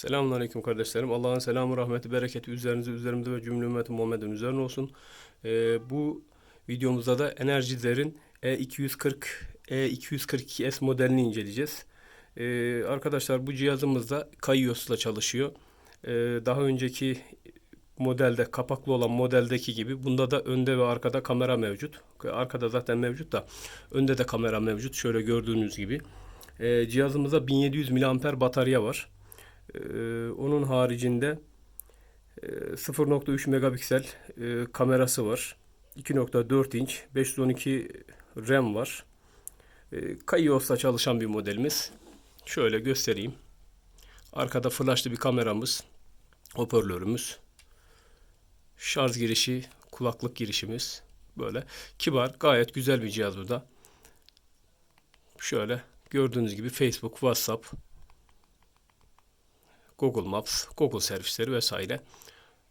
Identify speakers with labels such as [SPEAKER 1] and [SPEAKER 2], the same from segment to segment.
[SPEAKER 1] Selamünaleyküm kardeşlerim. Allah'ın selamı, rahmeti, bereketi üzerinize, üzerimde ve cümle ümmeti Muhammed'in üzerine olsun. Ee, bu videomuzda da Energizer'in E240 E242S modelini inceleyeceğiz. Ee, arkadaşlar bu cihazımızda Kaios'la çalışıyor. Ee, daha önceki modelde kapaklı olan modeldeki gibi bunda da önde ve arkada kamera mevcut. Arkada zaten mevcut da önde de kamera mevcut. Şöyle gördüğünüz gibi. Ee, cihazımızda 1700 mAh batarya var. Ee, onun haricinde e, 0.3 megapiksel e, kamerası var. 2.4 inç 512 RAM var. E, Kaios'la çalışan bir modelimiz. Şöyle göstereyim. Arkada flashlı bir kameramız, hoparlörümüz, şarj girişi, kulaklık girişimiz. Böyle kibar, gayet güzel bir cihaz bu da. Şöyle gördüğünüz gibi Facebook, WhatsApp, Google Maps, Google servisleri vesaire.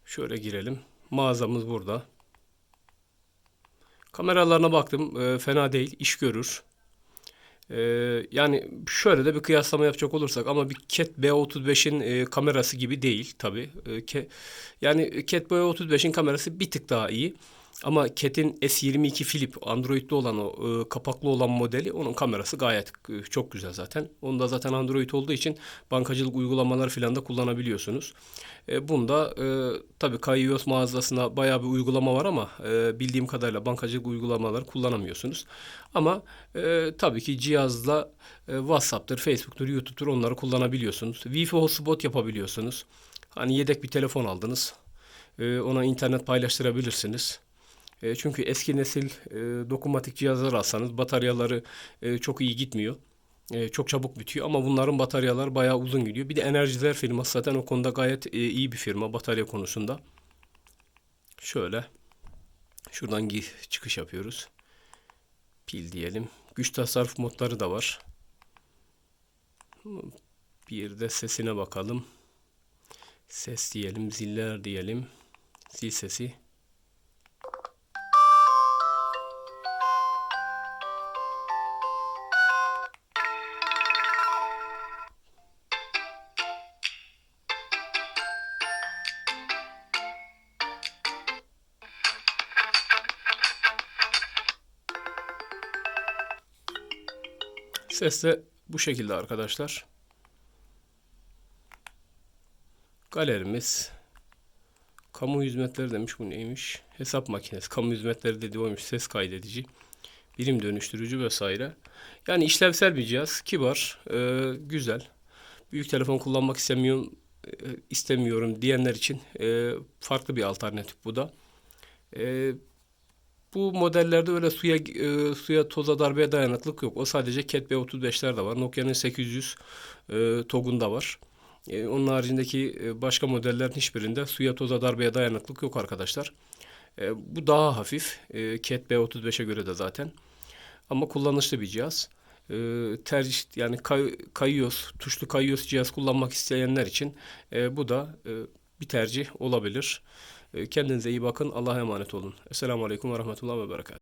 [SPEAKER 1] Şöyle girelim. Mağazamız burada. Kameralarına baktım. e, fena değil. iş görür. E, yani şöyle de bir kıyaslama yapacak olursak ama bir Cat B35'in e, kamerası gibi değil tabii. E, Ke- yani Cat B35'in kamerası bir tık daha iyi. Ama Cat'in S22 Flip Android'li olan o e, kapaklı olan modeli onun kamerası gayet e, çok güzel zaten. Onda zaten Android olduğu için bankacılık uygulamaları falan da kullanabiliyorsunuz. E, bunda e, tabii Kaios mağazasında bayağı bir uygulama var ama e, bildiğim kadarıyla bankacılık uygulamaları kullanamıyorsunuz. Ama e, tabii ki cihazla e, WhatsApp'tır, Facebook'tur, YouTube'tur onları kullanabiliyorsunuz. Wi-Fi hotspot yapabiliyorsunuz. Hani yedek bir telefon aldınız. E, ona internet paylaştırabilirsiniz. E, çünkü eski nesil e, dokunmatik cihazlar alsanız bataryaları e, çok iyi gitmiyor. Çok çabuk bitiyor ama bunların bataryaları bayağı uzun gidiyor. Bir de Energizer firması zaten o konuda gayet iyi bir firma batarya konusunda. Şöyle şuradan gi- çıkış yapıyoruz. Pil diyelim. Güç tasarruf modları da var. Bir de sesine bakalım. Ses diyelim, ziller diyelim. Zil sesi. Ses de bu şekilde arkadaşlar. Galerimiz. Kamu hizmetleri demiş bu neymiş? Hesap makinesi. Kamu hizmetleri dediği oymuş. Ses kaydedici. Birim dönüştürücü vesaire. Yani işlevsel bir cihaz. Kibar. e, güzel. Büyük telefon kullanmak istemiyorum e, istemiyorum diyenler için e, farklı bir alternatif bu da. E, bu modellerde öyle suya e, suya toza darbeye dayanıklık yok. O sadece Cat B35'ler de var. Nokia'nın 800 e, TOG'unda var. E, onun haricindeki e, başka modellerin hiçbirinde suya toza darbeye dayanıklık yok arkadaşlar. E, bu daha hafif. E, Cat B35'e göre de zaten. Ama kullanışlı bir cihaz. E, tercih yani kay, kayıyoruz, tuşlu kayıyoruz cihaz kullanmak isteyenler için e, bu da e, bir tercih olabilir. Kendinize iyi bakın. Allah'a emanet olun. Esselamu Aleyküm ve Rahmetullah ve Berekat.